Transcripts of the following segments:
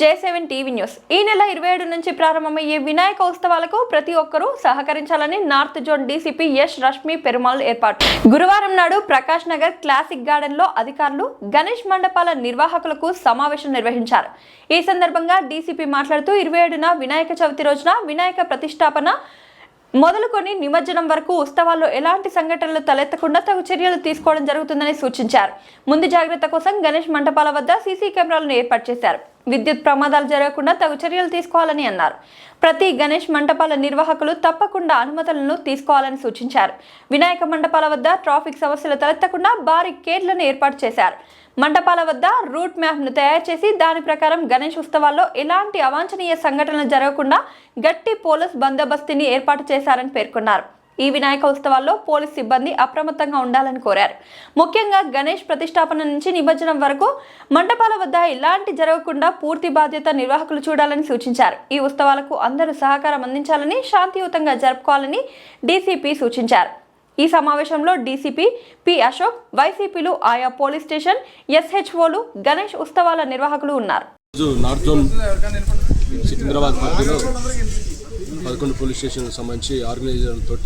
J seven TV news. ఈ నెల ఇరవై ఏడు నుంచి ప్రారంభమయ్యే వినాయక ఉత్సవాలకు ప్రతి ఒక్కరూ సహకరించాలని north zone DCP Yash Rashmi Perumal ఏర్పాటు. గురువారం నాడు ప్రకాష్ నగర్ క్లాసిక్ గార్డెన్లో అధికారులు గణేష్ మండపాల నిర్వాహకులకు సమావేశం నిర్వహించారు. ఈ సందర్భంగా డీసీపీ మాట్లాడుతూ ఇరవై ఏడున వినాయక చవితి రోజున వినాయక ప్రతిష్టాపన మొదలుకొని నిమజ్జనం వరకు ఉత్సవాల్లో ఎలాంటి సంఘటనలు తలెత్తకుండా తగు చర్యలు తీసుకోవడం జరుగుతుందని సూచించారు. ముందు జాగ్రత్త కోసం గణేష్ మంటపాల వద్ద సీసీ కెమెరాలను ఏర్పాటు చేశారు. విద్యుత్ ప్రమాదాలు జరగకుండా తగు చర్యలు తీసుకోవాలని అన్నారు. ప్రతి గణేష్ మంటపాల నిర్వాహకులు తప్పకుండా అనుమతులను తీసుకోవాలని సూచించారు. వినాయక మండపాల వద్ద ట్రాఫిక్ సమస్యలు తలెత్తకుండా భారీ కేర్లను ఏర్పాటు చేశారు. మండపాల వద్ద రూట్ మ్యాప్ను తయారు చేసి దాని ప్రకారం గణేష్ ఉత్సవాల్లో ఎలాంటి అవాంఛనీయ సంఘటనలు జరగకుండా గట్టి పోలీస్ బందోబస్తుని ఏర్పాటు చేశారని పేర్కొన్నారు. ఈ వినాయక ఉత్సవాల్లో పోలీస్ సిబ్బంది అప్రమత్తంగా ఉండాలని కోరారు. ముఖ్యంగా గణేష్ ప్రతిష్టాపన నుంచి నిమజ్జనం వరకు మండపాల వద్ద ఎలాంటి జరగకుండా పూర్తి బాధ్యత నిర్వాహకులు చూడాలని సూచించారు. ఈ ఉత్సవాలకు అందరూ సహకారం అందించాలని శాంతియుతంగా జరుపుకోవాలని డీసీపీ సూచించారు. ఈ సమావేశంలో డీసీపీ పి అశోక్ వైసీపీలు ఆయా పోలీస్ స్టేషన్ ఎస్హెచ్ఓలు గణేష్ ఉత్సవాల నిర్వాహకులు ఉన్నారు. నార్త్ సికింద్రాబాద్ పరిధిలో పదకొండు పోలీస్ స్టేషన్కి సంబంధించి ఆర్గనైజర్లతో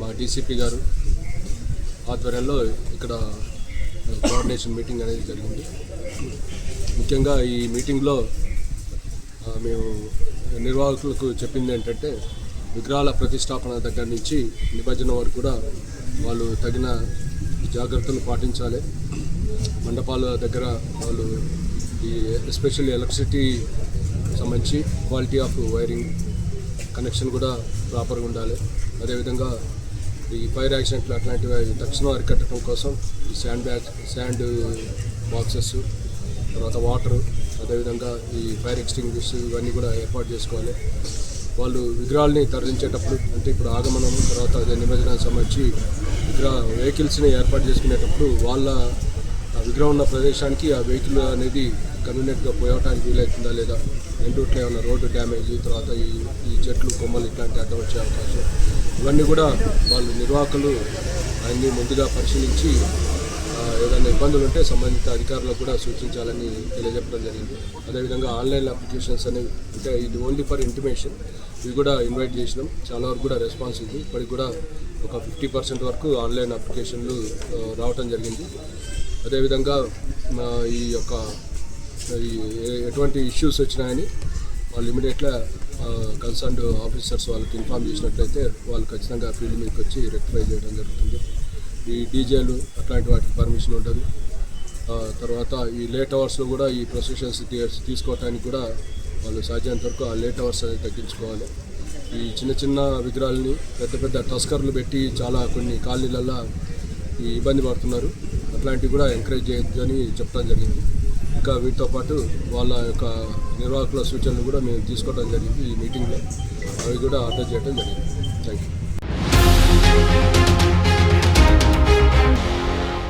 మా డీసీపీ గారు ఆధ్వర్యంలో ఇక్కడ కోఆర్డినేషన్ మీటింగ్ అనేది జరిగింది. ముఖ్యంగా ఈ మీటింగ్లో మేము నిర్వాహకులకు చెప్పింది ఏంటంటే విగ్రహాల ప్రతిష్టాపన దగ్గర నుంచి నిమజ్జనం వరకు కూడా వాళ్ళు తగిన జాగ్రత్తలు పాటించాలి. మండపాల దగ్గర వాళ్ళు ఈ ఎస్పెషల్లీ ఎలక్ట్రిసిటీ సంబంధించి క్వాలిటీ ఆఫ్ వైరింగ్ కనెక్షన్ కూడా ప్రాపర్గా ఉండాలి. అదేవిధంగా ఈ ఫైర్ యాక్సిడెంట్లు అట్లాంటివి తక్షణం అరికట్టడం కోసం ఈ శాండ్ బ్యాగ్ శాండ్ బాక్సెస్ తర్వాత వాటర్ అదేవిధంగా ఈ ఫైర్ ఎక్స్టింగ్విష్ ఇవన్నీ కూడా ఏర్పాటు చేసుకోవాలి. వాళ్ళు విగ్రహాలని తరలించేటప్పుడు అంటే ఇప్పుడు ఆగమనం తర్వాత అదే నిమజ్జనానికి సంబంధించి విగ్రహ వెహికల్స్ని ఏర్పాటు చేసుకునేటప్పుడు వాళ్ళ ఆ విగ్రహం ఉన్న ప్రదేశానికి ఆ వెహికల్ అనేది కన్వీనియంట్గా పోయటానికి వీలవుతుందా లేదా? మెయిన్ రూట్లో ఏమైనా రోడ్డు డ్యామేజ్ తర్వాత ఈ ఈ చెట్లు కొమ్మలు ఇట్లాంటి అడ్డం వచ్చే అవకాశం. ఇవన్నీ కూడా వాళ్ళు నిర్వాహకులు అన్నీ ముందుగా పరిశీలించి ఏదైనా ఇబ్బందులు ఉంటే సంబంధిత అధికారులకు కూడా సూచించాలని తెలియజెప్పడం జరిగింది. అదేవిధంగా ఆన్లైన్ అప్లికేషన్స్ అనేవి అంటే ఇది ఓన్లీ ఫర్ ఇంటిమేషన్ ఇవి కూడా ఇన్వైట్ చేసినాం. చాలా వరకు కూడా రెస్పాన్స్ ఉంది. ఇప్పటికి కూడా ఒక ఫిఫ్టీ పర్సెంట్ వరకు ఆన్లైన్ అప్లికేషన్లు రావటం జరిగింది. అదేవిధంగా ఈ యొక్క ఈ ఎటువంటి ఇష్యూస్ వచ్చినాయని వాళ్ళు ఇమీడియట్గా కన్సర్న్డ్ ఆఫీసర్స్ వాళ్ళకి ఇన్ఫామ్ చేసినట్లయితే వాళ్ళు ఖచ్చితంగా ఫీల్డ్ మీదకి వచ్చి రెక్టిఫై చేయడం జరుగుతుంది. ఈ డీజేలు అట్లాంటి వాటికి పర్మిషన్ ఉండదు తర్వాత ఈ లేట్ అవర్స్లో కూడా ఈ ప్రొసెషన్స్ తీసుకోవటానికి కూడా వాళ్ళు సాధ్యమైనంత వరకు ఆ లేట్ అవర్స్ అనేది తగ్గించుకోవాలి. ఈ చిన్న చిన్న విగ్రహాలని పెద్ద పెద్ద టస్కర్లు పెట్టి చాలా కొన్ని కాలనీలల్లో ఈ ఇబ్బంది పడుతున్నారు. అట్లాంటివి కూడా ఎంకరేజ్ చేయొద్దు అని చెప్పడం జరిగింది. ఇంకా వీటితో పాటు వాళ్ళ యొక్క నిర్వాహకుల సూచనలు కూడా మేము తీసుకోవడం జరిగింది ఈ మీటింగ్లో అవి కూడా ఆర్డర్ చేయడం జరిగింది. Thank you Bye.